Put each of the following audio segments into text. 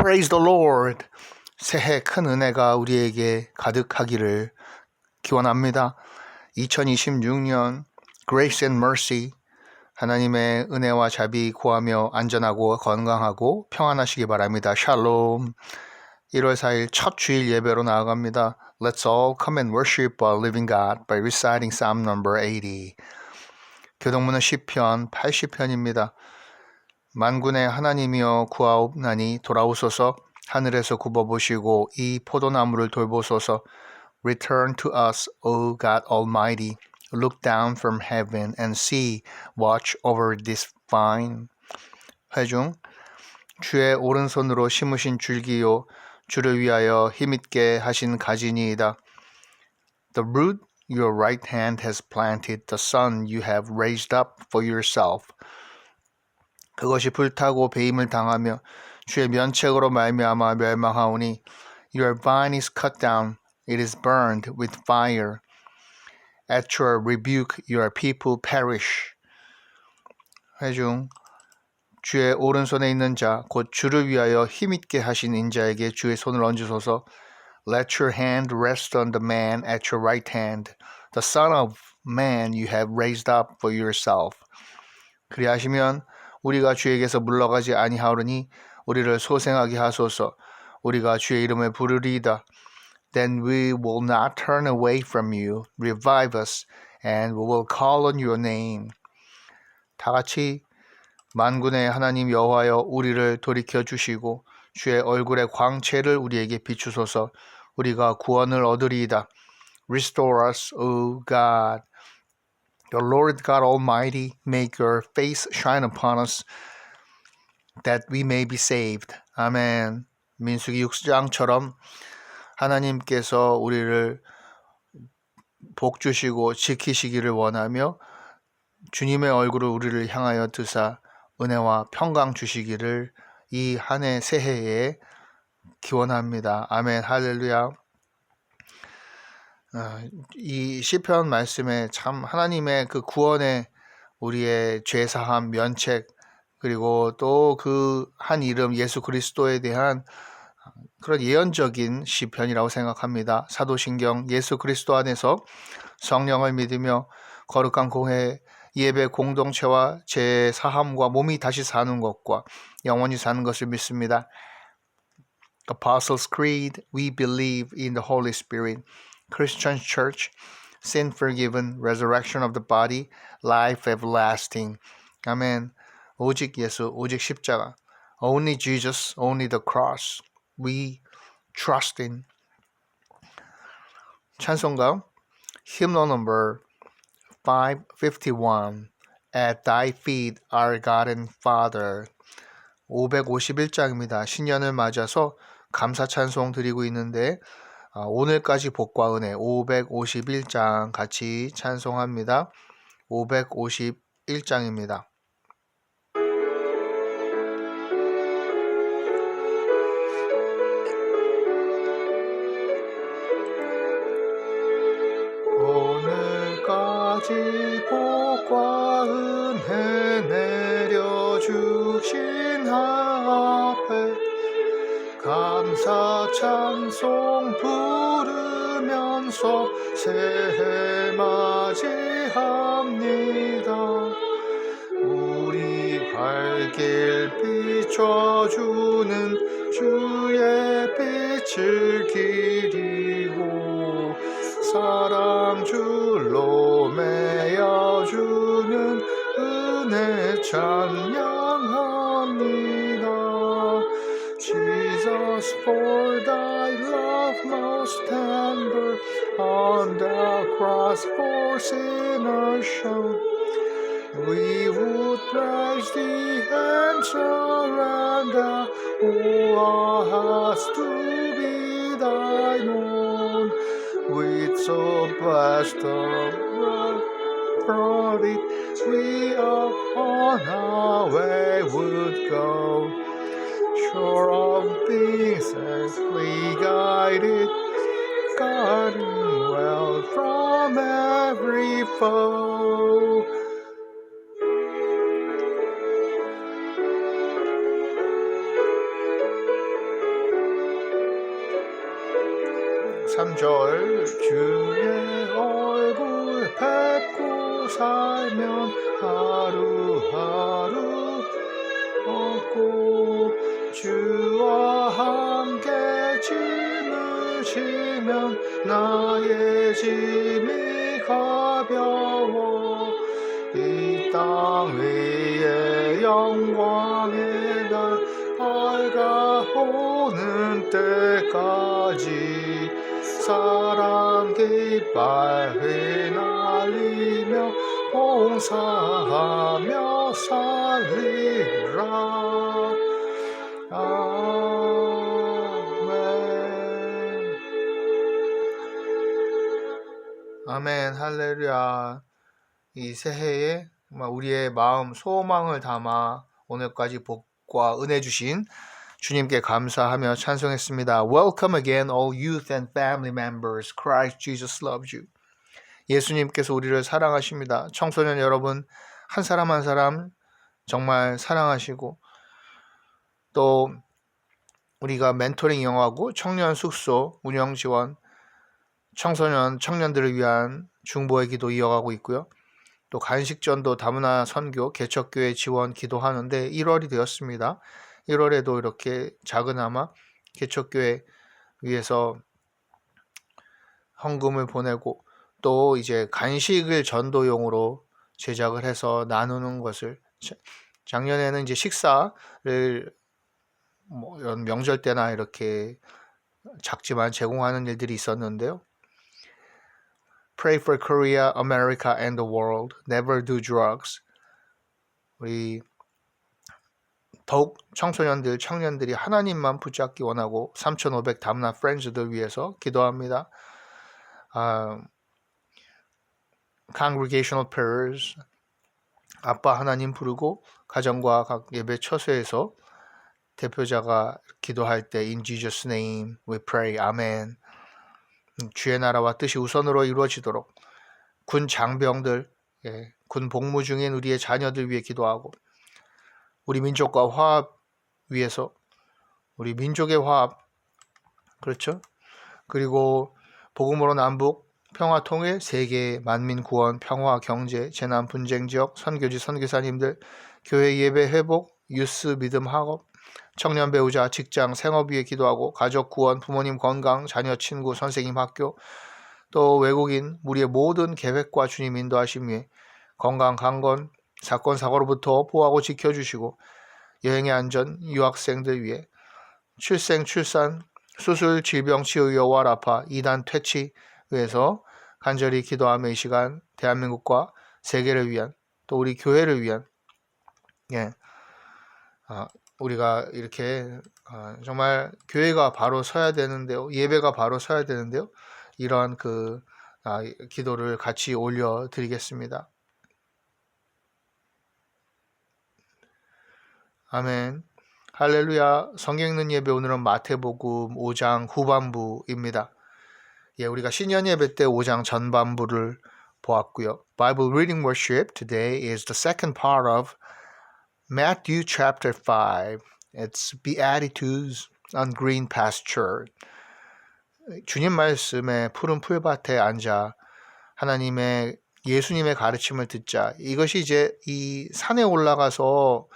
Praise the Lord. 새해 큰 은혜가 우리에게 가득하기를 기원합니다. 2026년 Grace and Mercy 하나님의 은혜와 자비 구하며 안전하고 건강하고 평안하시기 바랍니다. 샬롬. 1월 4일 첫 주일 예배로 나아갑니다. Let's all come and worship our living God by reciting Psalm number 80. 교동문은 시편 80편입니다. 만군의 하나님이여 구하옵나니 돌아오소서 하늘에서 굽어보시고 이 포도나무를 돌보소서 Return to us, O God Almighty. Look down from heaven and see. Watch over this vine. 회중 주의 오른손으로 심으신 줄기요 주를 위하여 힘있게 하신 가지니이다. The root your right hand has planted, the son you have raised up for yourself. 그것이 불타고 배임을 당하며 주의 면책으로 말미암아 멸망하오니 your vine is cut down it is burned with fire at your rebuke your people perish 회중 주의 오른손에 있는 자 곧 주를 위하여 힘있게 하신 인자에게 주의 손을 얹으소서 let your hand rest on the man at your right hand the son of man you have raised up for yourself 그리하시면 우리가 주에게서 물러가지 아니하오니 우리를 소생하게 하소서. 우리가 주의 이름을 부르리이다. Then we will not turn away from you. Revive us and we will call on your name. 다 같이 만군의 하나님 여호와여 우리를 돌이켜 주시고 주의 얼굴의 광채를 우리에게 비추소서. 우리가 구원을 얻으리이다. Restore us o God The Lord God Almighty make your face shine upon us that we may be saved. 아멘. 민수기 6장처럼 하나님께서 우리를 복 주시고 지키시기를 원하며 주님의 얼굴을 우리를 향하여 드사 은혜와 평강 주시기를 이 한 해 새해에 기원합니다. 아멘. 할렐루야. 아, 이 시편 말씀에 참 하나님의 그 구원의 우리의 죄 사함 면책 그리고 또 그 한 이름 예수 그리스도에 대한 그런 예언적인 시편이라고 생각합니다. 사도신경 예수 그리스도 안에서 성령을 믿으며 거룩한 공회 예배 공동체와 제 사함과 몸이 다시 사는 것과 영원히 사는 것을 믿습니다. Apostles' Creed, we believe in the Holy Spirit. Christian Church, sin forgiven, resurrection of the body, life everlasting. 아멘. 오직 예수, 오직 십자가. Only Jesus, only the cross. We trust in. 찬송가 hymnal number 551 At thy feet our God and Father 551장입니다. 신년을 맞아서 감사 찬송 드리고 있는데 아, 오늘까지 복과 은혜 551장 같이 찬송합니다. 551장입니다. 오늘까지 복과 은혜 내려주신 앞에 감사 찬송 부르면서 새해 맞이합니다. 우리 발길 비춰주는 주의 빛을 기리고 사랑 줄로 매여주는 은혜 찬 for our show. We would praise thee and surrender all our to be thine own. With so blessed a it we upon our way would go sure of being safely guided, garden well from every foe. (3절) 주의 얼굴 뵙고 살면 하루하루 얻고 주 지면 나의 짐이 가벼워. 이 땅 위에 영광의 날 밝아오는 때까지 사랑 깃발 휘날리며 봉사하며 살리 아멘 할렐루야 이 새해에 우리의 마음 소망을 담아 오늘까지 복과 은혜 주신 주님께 감사하며 찬송했습니다. Welcome again, all youth and family members. Christ Jesus loves you. 예수님께서 우리를 사랑하십니다. 청소년 여러분, 한 사람 한 사람 정말 사랑하시고, 또 우리가 멘토링 이용하고 청년 숙소 운영 지원, 청소년 청년들을 위한 중보의 기도 이어가고 있고요. 또 간식 전도 다문화 선교 개척교회 지원 기도하는데 1월이 되었습니다. 1월에도 이렇게 작은아마 개척교회 위해서 헌금을 보내고 또 이제 간식을 전도용으로 제작을 해서 나누는 것을 작년에는 이제 식사를 뭐 명절 때나 이렇게 작지만 제공하는 일들이 있었는데요. Pray for Korea, America, and the world. Never do drugs. 우리 더욱 청소년들, 청년들이 하나님만 붙잡기 원하고 3,500 다문화 프렌즈들 위해서 기도합니다. 아, congregational prayers 아빠 하나님 부르고 가정과 각 예배 처소에서 대표자가 기도할 때 in Jesus name we pray. 아멘. 주의 나라와 뜻이 우선으로 이루어지도록 군 장병들, 예, 군 복무 중인 우리의 자녀들 위해 기도하고 우리 민족과 화합 위해서 우리 민족의 화합 그렇죠? 그리고 복음으로 남북 평화 통일 세계 만민 구원 평화 경제 재난 분쟁 지역 선교지 선교사님들 교회 예배 회복 유스 믿음 학업 청년 배우자, 직장, 생업 위에 기도하고 가족 구원, 부모님 건강, 자녀 친구, 선생님 학교, 또 외국인, 우리의 모든 계획과 주님 인도하심 위해 건강, 강건, 사건, 사고로부터 보호하고 지켜주시고 여행의 안전, 유학생들 위해 출생, 출산, 수술, 질병, 치유, 여호와 아파, 이단 퇴치 위해서 간절히 기도하며 이 시간 대한민국과 세계를 위한 또 우리 교회를 위한 예, 아, 우리가 이렇게 어, 정말 교회가 바로 서야 되는데요. 예배가 바로 서야 되는데요. 이러한 그 아, 기도를 같이 올려 드리겠습니다. 아멘. 할렐루야. 성경 읽는 예배 오늘은 마태복음 5장 후반부입니다. 예, 우리가 신년 예배 때 5장 전반부를 보았고요. Bible reading worship today is the second part of Matthew chapter 5. It's Beatitudes on green pasture. 주님 말씀에 푸른 풀밭에 앉아 하나님의 예수님의 가르침을 듣자. 이것이 이제 이 산에 올라가서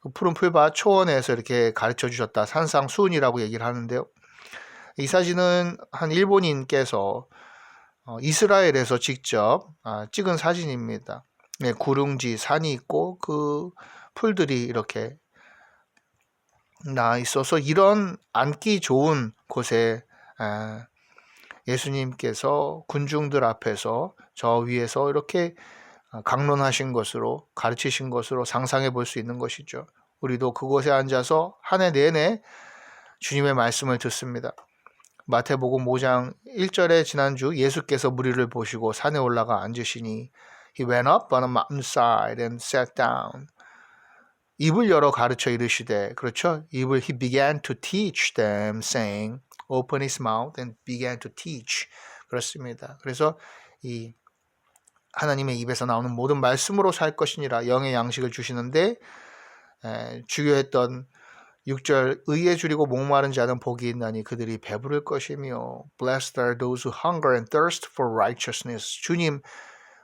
그 푸른 풀밭 초원에서 이렇게 가르쳐 주셨다. 산상 수훈이라고 얘기를 하는데요. 이 사진은 한 일본인께서 어, 이스라엘에서 직접 아, 찍은 사진입니다. 네, 구릉지 산이 있고 그 풀들이 이렇게 나 있어서 이런 앉기 좋은 곳에 예수님께서 군중들 앞에서 저 위에서 이렇게 강론하신 것으로 가르치신 것으로 상상해 볼 수 있는 것이죠. 우리도 그곳에 앉아서 한 해 내내 주님의 말씀을 듣습니다. 마태복음 5장 1절에 지난주 예수께서 무리를 보시고 산에 올라가 앉으시니 He went up on a mountainside and sat down. 입을 열어 가르쳐 이르시되 그렇죠? 입을 he began to teach them saying open his mouth and began to teach 그렇습니다. 그래서 이 하나님의 입에서 나오는 모든 말씀으로 살 것이니라 영의 양식을 주시는데 에, 주요했던 6절 의에 줄이고 목마른 자는 복이 있나니 그들이 배부를 것이며 Blessed are those who hunger and thirst for righteousness. 주님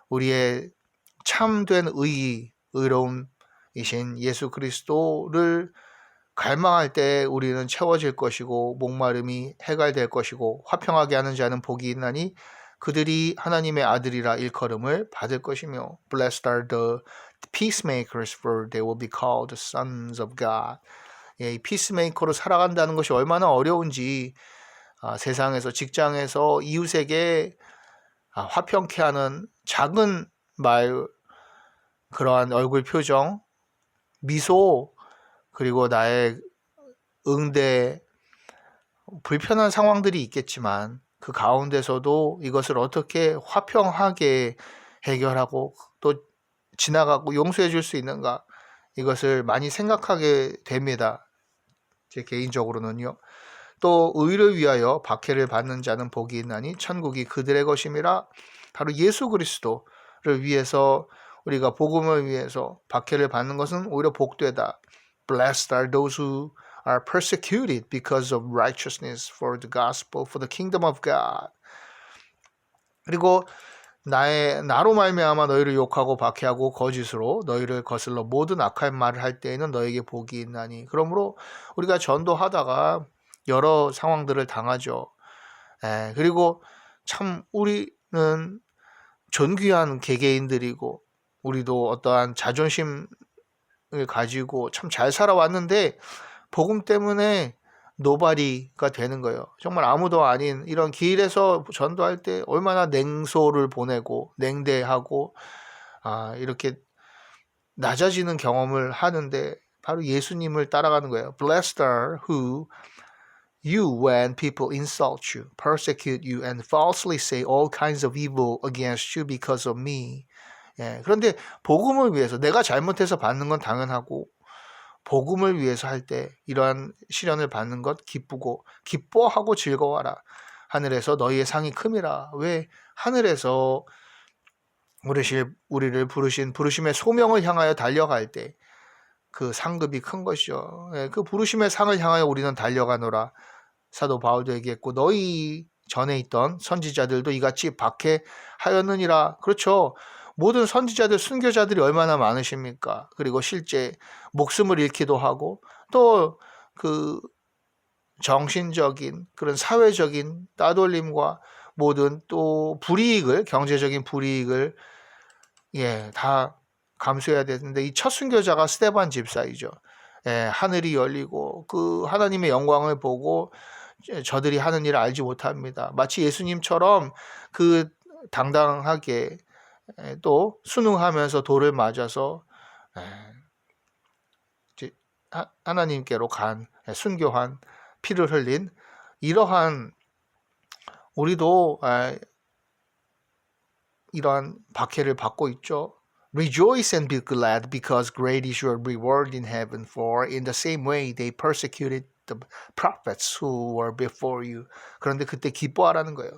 우리의 참된 의 의로움 이신 예수 그리스도를 갈망할 때 우리는 채워질 것이고 목마름이 해갈될 것이고 화평하게 하는 자는 복이 있나니 그들이 하나님의 아들이라 일컬음을 받을 것이며 Blessed are the peacemakers for they will be called sons of God. 예, 이 피스메이커로 살아간다는 것이 얼마나 어려운지 아, 세상에서 직장에서 이웃에게 아, 화평케 하는 작은 말 그러한 얼굴 표정 미소 그리고 나의 응대 불편한 상황들이 있겠지만 그 가운데서도 이것을 어떻게 화평하게 해결하고 또 지나가고 용서해 줄 수 있는가 이것을 많이 생각하게 됩니다. 제 개인적으로는요. 또 의를 위하여 박해를 받는 자는 복이 있나니 천국이 그들의 것임이라 바로 예수 그리스도를 위해서 우리가 복음을 위해서 박해를 받는 것은 오히려 복되다. Blessed are those who are persecuted because of righteousness for the gospel for the kingdom of God. 그리고 나의 나로 말미암아 너희를 욕하고 박해하고 거짓으로 너희를 거슬러 모든 악한 말을 할 때에는 너에게 복이 있나니 그러므로 우리가 전도하다가 여러 상황들을 당하죠. 에, 그리고 참 우리는 존귀한 개개인들이고 우리도 어떠한 자존심을 가지고 참 잘 살아왔는데 복음 때문에 노바리가 되는 거예요. 정말 아무도 아닌 이런 길에서 전도할 때 얼마나 냉소를 보내고 냉대하고 아, 이렇게 낮아지는 경험을 하는데 바로 예수님을 따라가는 거예요. Blessed are who you when people insult you, persecute you, and falsely say all kinds of evil against you because of me. 예, 그런데 복음을 위해서 내가 잘못해서 받는 건 당연하고 복음을 위해서 할 때 이러한 시련을 받는 것 기쁘고 기뻐하고 즐거워하라. 하늘에서 너희의 상이 큼이라. 왜 하늘에서 우리를 우리를 부르신 부르심의 소명을 향하여 달려갈 때 그 상급이 큰 것이죠. 예, 그 부르심의 상을 향하여 우리는 달려가노라. 사도 바울도 얘기했고 너희 전에 있던 선지자들도 이같이 박해하였느니라. 그렇죠. 모든 선지자들, 순교자들이 얼마나 많으십니까? 그리고 실제 목숨을 잃기도 하고 또 그 정신적인 그런 사회적인 따돌림과 모든 또 불이익을 경제적인 불이익을 예, 다 감수해야 되는데 이 첫 순교자가 스테반 집사이죠. 예, 하늘이 열리고 그 하나님의 영광을 보고 저들이 하는 일을 알지 못합니다. 마치 예수님처럼 그 당당하게 또 순응하면서 돌을 맞아서 하나님께로 간 순교한 피를 흘린 이러한 우리도 이러한 박해를 받고 있죠. Rejoice and be glad because great is your reward in heaven for in the same way they persecuted the prophets who were before you. 그런데 그때 기뻐하라는 거예요.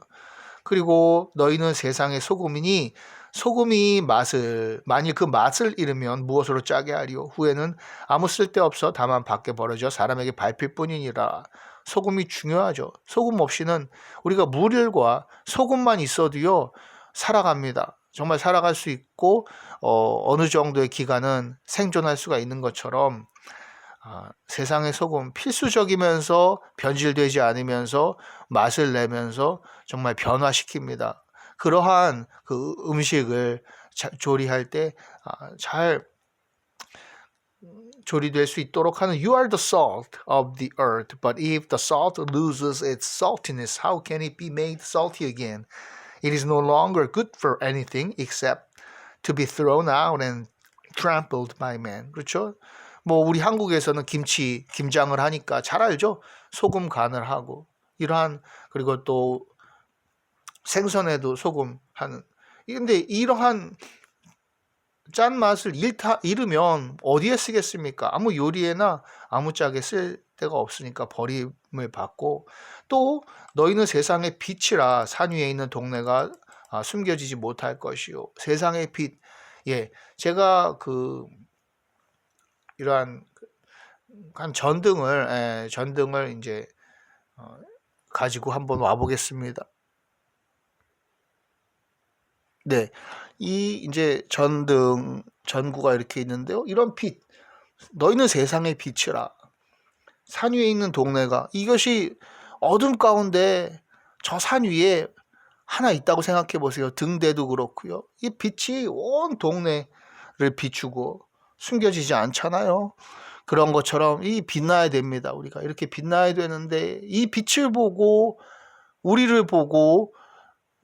그리고 너희는 세상의 소금이니 소금이 맛을 만일 그 맛을 잃으면 무엇으로 짜게 하리요? 후에는 아무 쓸데없어 다만 밖에 벌어져 사람에게 밟힐 뿐이니라. 소금이 중요하죠. 소금 없이는 우리가 물과 소금만 있어도요 살아갑니다. 정말 살아갈 수 있고 어, 어느 정도의 기간은 생존할 수가 있는 것처럼 아, 세상의 소금 필수적이면서 변질되지 않으면서 맛을 내면서 정말 변화시킵니다. 그러한 그 음식을 자, 조리할 때잘 아, 조리될 수 있도록 하는 You are the salt of the earth, but if the salt loses its saltiness, how can it be made salty again? It is no longer good for anything except to be thrown out and trampled by men. 그렇죠? 뭐 우리 한국에서는 김치, 김장을 하니까 잘 알죠? 소금 간을 하고 이러한 그리고 또 생선에도 소금 하는. 근데 이러한 짠 맛을 잃다, 잃으면 어디에 쓰겠습니까? 아무 요리에나 아무 짝에 쓸 데가 없으니까 버림을 받고 또 너희는 세상의 빛이라 산 위에 있는 동네가 아, 숨겨지지 못할 것이요. 세상의 빛. 예. 제가 그 이러한 한 전등을 예, 전등을 이제 어, 가지고 한번 와보겠습니다. 네, 이 이제 전등 전구가 이렇게 있는데요. 이런 빛, 너희는 세상의 빛이라. 산 위에 있는 동네가 이것이 어둠 가운데 저 산 위에 하나 있다고 생각해 보세요. 등대도 그렇고요. 이 빛이 온 동네를 비추고 숨겨지지 않잖아요. 그런 것처럼 이 빛나야 됩니다. 우리가 이렇게 빛나야 되는데 이 빛을 보고 우리를 보고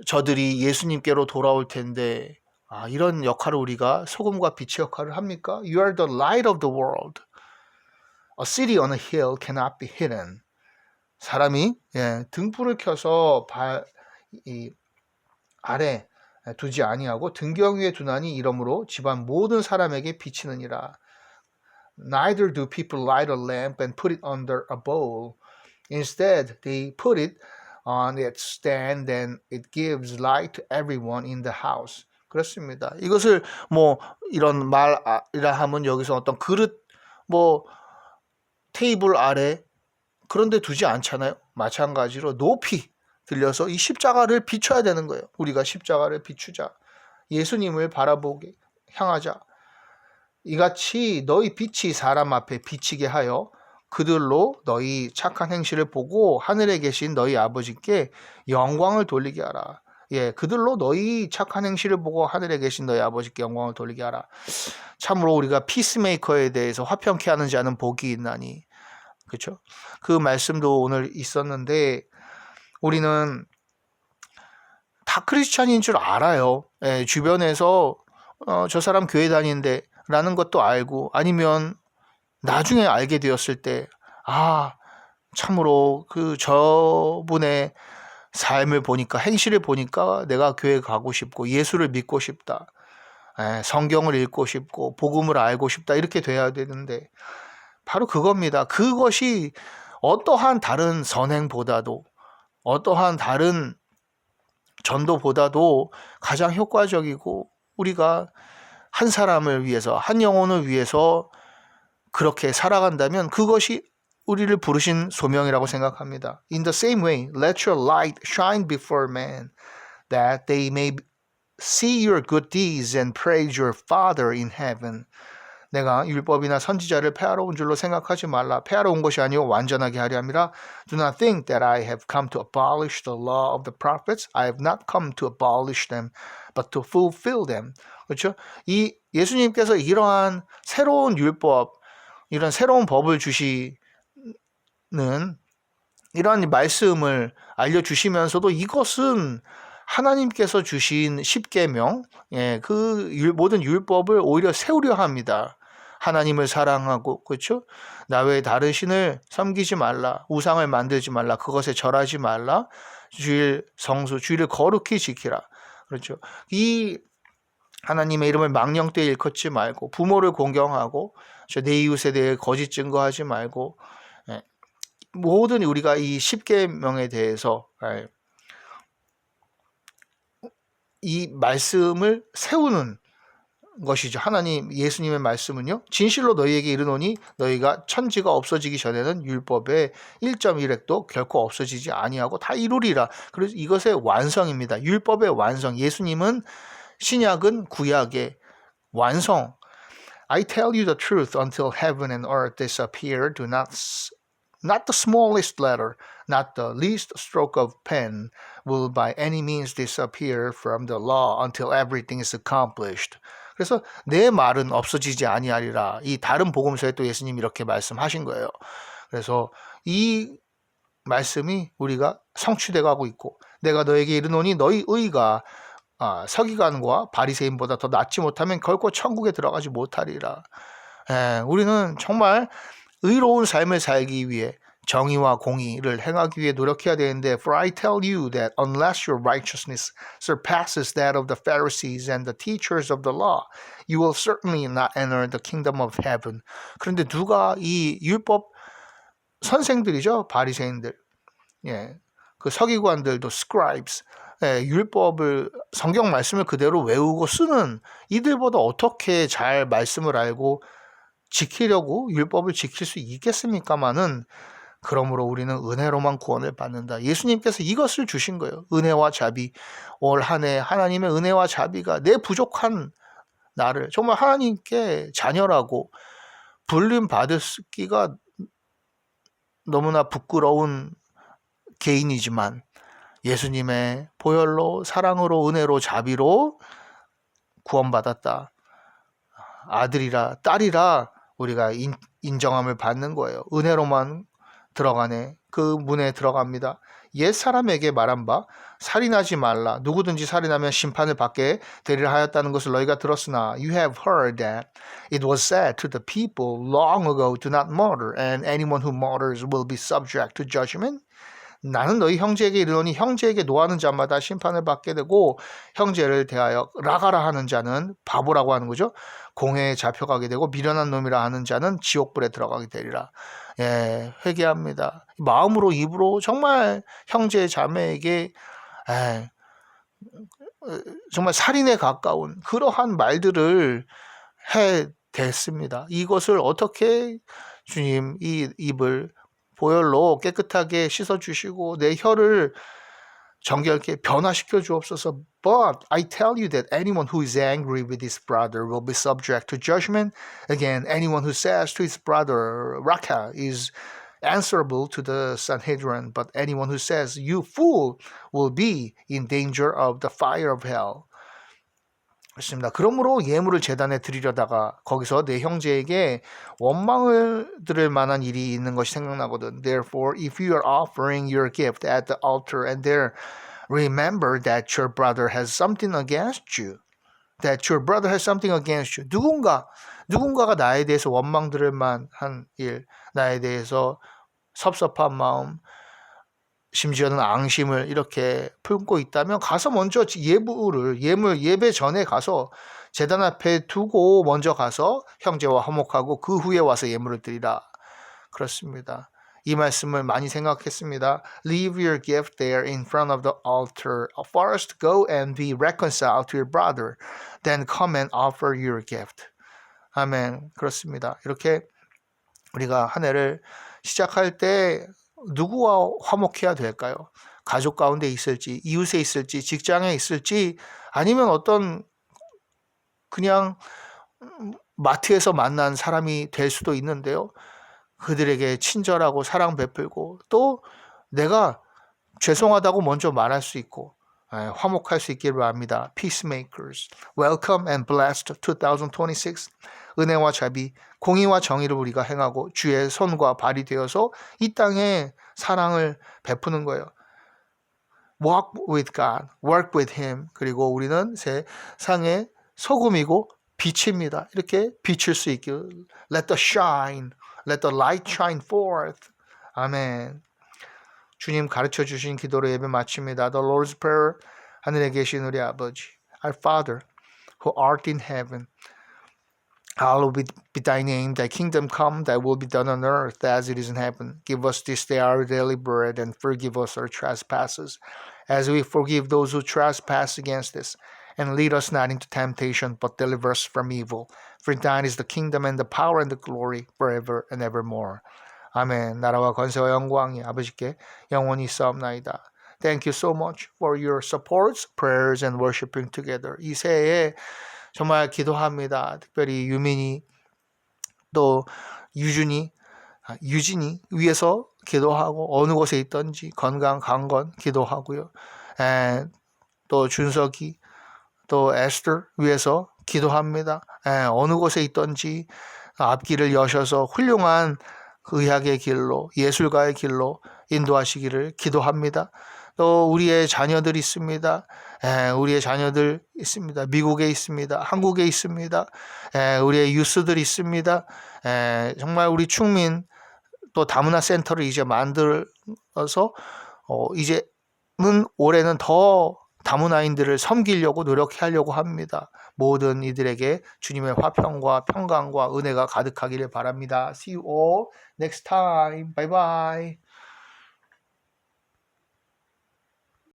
저들이 예수님께로 돌아올 텐데 아, 이런 역할을 우리가 소금과 빛의 역할을 합니까? You are the light of the world. A city on a hill cannot be hidden. 사람이 예, 등불을 켜서 발, 이, 아래 두지 아니하고 등경 위에 두나니 이러므로 집안 모든 사람에게 비치느니라. Neither do people light a lamp and put it under a bowl. Instead, they put it on its stand and it gives light to everyone in the house. 그렇습니다. 이것을 뭐 이런 말이라 하면 여기서 어떤 그릇 뭐 테이블 아래 그런데 두지 않잖아요. 마찬가지로 높이 들려서 이 십자가를 비춰야 되는 거예요. 우리가 십자가를 비추자. 예수님을 바라보게 향하자. 이같이 너희 빛이 사람 앞에 비치게 하여 그들로 너희 착한 행실을 보고 하늘에 계신 너희 아버지께 영광을 돌리게 하라. 예, 그들로 너희 착한 행실을 보고 하늘에 계신 너희 아버지께 영광을 돌리게 하라. 참으로 우리가 피스메이커에 대해서 화평케 하는 자는 복이 있나니. 그렇죠? 그 말씀도 오늘 있었는데 우리는 다 크리스찬인 줄 알아요. 예, 주변에서 어, 저 사람 교회 다니는데 라는 것도 알고 아니면 나중에 알게 되었을 때 아, 참으로 그 저분의 삶을 보니까 행실을 보니까 내가 교회 가고 싶고 예수를 믿고 싶다. 예, 성경을 읽고 싶고 복음을 알고 싶다. 이렇게 돼야 되는데 바로 그겁니다. 그것이 어떠한 다른 선행보다도 어떠한 다른 전도보다도 가장 효과적이고 우리가 한 사람을 위해서 한 영혼을 위해서 그렇게 살아간다면 그것이 우리를 부르신 소명이라고 생각합니다. In the same way, let your light shine before men, that they may see your good deeds and praise your Father in heaven. 내가 율법이나 선지자를 폐하러 온 줄로 생각하지 말라. 폐하러 온 것이 아니요 완전하게 하려 함이라. Do not think that I have come to abolish the law of the prophets. I have not come to abolish them, but to fulfill them. 그렇죠? 이 예수님께서 이러한 새로운 율법, 이런 새로운 법을 주시는 이러한 말씀을 알려주시면서도 이것은 하나님께서 주신 십계명, 예, 그 율, 모든 율법을 오히려 세우려 합니다. 하나님을 사랑하고 그렇죠? 나 외에 다른 신을 섬기지 말라. 우상을 만들지 말라. 그것에 절하지 말라. 주일 성수 주일을 거룩히 지키라. 그렇죠? 이 하나님의 이름을 망령되이 일컫지 말고 부모를 공경하고 내 이웃에 대해 거짓 증거하지 말고 예, 모든 우리가 이 십계명에 대해서 예, 이 말씀을 세우는 것이죠. 하나님 예수님의 말씀은요. 진실로 너희에게 이르노니 너희가 천지가 없어지기 전에는 율법의 1.1획도 결코 없어지지 아니하고 다 이루리라. 그래서 이것의 완성입니다. 율법의 완성. 예수님은 신약은 구약의 완성. I tell you the truth until heaven and earth disappear do not not the smallest letter not the least stroke of pen will by any means disappear from the law until everything is accomplished. 그래서 내 말은 없어지지 아니하리라. 이 다른 복음서에 또 예수님이 이렇게 말씀하신 거예요. 그래서 이 말씀이 우리가 성취돼 가고 있고 내가 너에게 이르노니 너희 의가 아, 서기관과 바리새인보다 더 낫지 못하면 결코 천국에 들어가지 못하리라. 예, 우리는 정말 의로운 삶을 살기 위해 정의와 공의를 행하기 위해 노력해야 되는데 For I tell you that unless your righteousness surpasses that of the Pharisees and the teachers of the law, you will certainly not enter the kingdom of heaven. 그런데 누가 이 율법 선생들이죠 바리새인들, 예, 그 서기관들도 scribes, 예, 율법을 성경 말씀을 그대로 외우고 쓰는 이들보다 어떻게 잘 말씀을 알고 지키려고 율법을 지킬 수 있겠습니까마는 그러므로 우리는 은혜로만 구원을 받는다. 예수님께서 이것을 주신 거예요. 은혜와 자비. 올 한 해 하나님의 은혜와 자비가 내 부족한 나를 정말 하나님께 자녀라고 불림 받을기가 너무나 부끄러운 개인이지만 예수님의 보혈로 사랑으로 은혜로 자비로 구원받았다. 아들이라 딸이라 우리가 인, 인정함을 받는 거예요. 은혜로만 들어가네. 그 문에 들어갑니다. 옛 사람에게 말한 바 살인하지 말라. 누구든지 살인하면 심판을 받게 되리라 하였다는 것을 너희가 들었으나 you have heard that it was said to the people long ago do not murder and anyone who murders will be subject to judgment. 나는 너희 형제에게 이르노니 형제에게 노하는 자마다 심판을 받게 되고 형제를 대하여 라가라 하는 자는 바보라고 하는 거죠. 공회에 잡혀가게 되고 미련한 놈이라 하는 자는 지옥불에 들어가게 되리라. 예, 회개합니다. 마음으로 입으로 정말 형제 자매에게 에, 정말 살인에 가까운 그러한 말들을 해 댔습니다. 이것을 어떻게 주님 이 입을 보혈로 깨끗하게 씻어 주시고 내 혀를 정결케 변화시켜 주옵소서. But I tell you that anyone who is angry with his brother will be subject to judgment. Again, anyone who says to his brother, Raka, is answerable to the Sanhedrin. But anyone who says, You fool, will be in danger of the fire of hell. 그렇습니다. 그러므로 예물을 재단에 드리려다가 거기서 내 형제에게 원망을 들을 만한 일이 있는 것이 생각나거든. Therefore, if you are offering your gift at the altar and there remember that your brother has something against you, that your brother has something against you. 누군가 누군가가 나에 대해서 원망 들을 만한 일, 나에 대해서 섭섭한 마음, 심지어는 앙심을 이렇게 품고 있다면 가서 먼저 예부를 예물 예배 전에 가서 재단 앞에 두고 먼저 가서 형제와 화목하고 그 후에 와서 예물을 드리라 그렇습니다. 이 말씀을 많이 생각했습니다. Leave your gift there in front of the altar. First go and be reconciled to your brother. Then come and offer your gift. 아멘. 그렇습니다. 이렇게 우리가 한 해를 시작할 때 누구와 화목해야 될까요? 가족 가운데 있을지, 이웃에 있을지, 직장에 있을지, 아니면 어떤 그냥 마트에서 만난 사람이 될 수도 있는데요. 그들에게 친절하고 사랑 베풀고 또 내가 죄송하다고 먼저 말할 수 있고 예, 화목할 수 있기를 바랍니다. Peacemakers, welcome and blessed 2026. 은혜와 자비, 공의와 정의를 우리가 행하고 주의 손과 발이 되어서 이 땅에 사랑을 베푸는 거예요. Walk with God, work with Him. 그리고 우리는 세상의 소금이고 빛입니다. 이렇게 비칠 수 있게 Let the shine, let the light shine forth. 아멘. 주님 가르쳐 주신 기도로 예배 마칩니다. The Lord's Prayer 하늘에 계신 우리 아버지 Our Father who art in heaven Hallowed be, be thy name, thy kingdom come, thy will be done on earth as it is in heaven. Give us this day our daily bread, and forgive us our trespasses, as we forgive those who trespass against us. And lead us not into temptation, but deliver us from evil. For thine is the kingdom and the power and the glory forever and evermore. 아멘. 나라와 권세와 영광이 아버지께 영원히 있사옵나이다. Thank you so much for your supports, prayers, and worshiping together. 이 새해에 정말 기도합니다. 특별히 유민이 또 유준이 아, 유진이 위해서 기도하고 어느 곳에 있던지 건강 강건 기도하고요. 에, 또 준석이 또 에스터 위해서 기도합니다. 에, 어느 곳에 있던지 앞길을 여셔서 훌륭한 의학의 길로 예술가의 길로 인도하시기를 기도합니다. 또 우리의 자녀들 있습니다. 에, 우리의 자녀들 있습니다. 미국에 있습니다. 한국에 있습니다. 에, 우리의 유스들 있습니다. 에, 정말 우리 충민 또 다문화 센터를 이제 만들어서 어, 이제는 올해는 더 다문화인들을 섬기려고 노력하려고 합니다. 모든 이들에게 주님의 화평과 평강과 은혜가 가득하기를 바랍니다. See you all next time. Bye bye.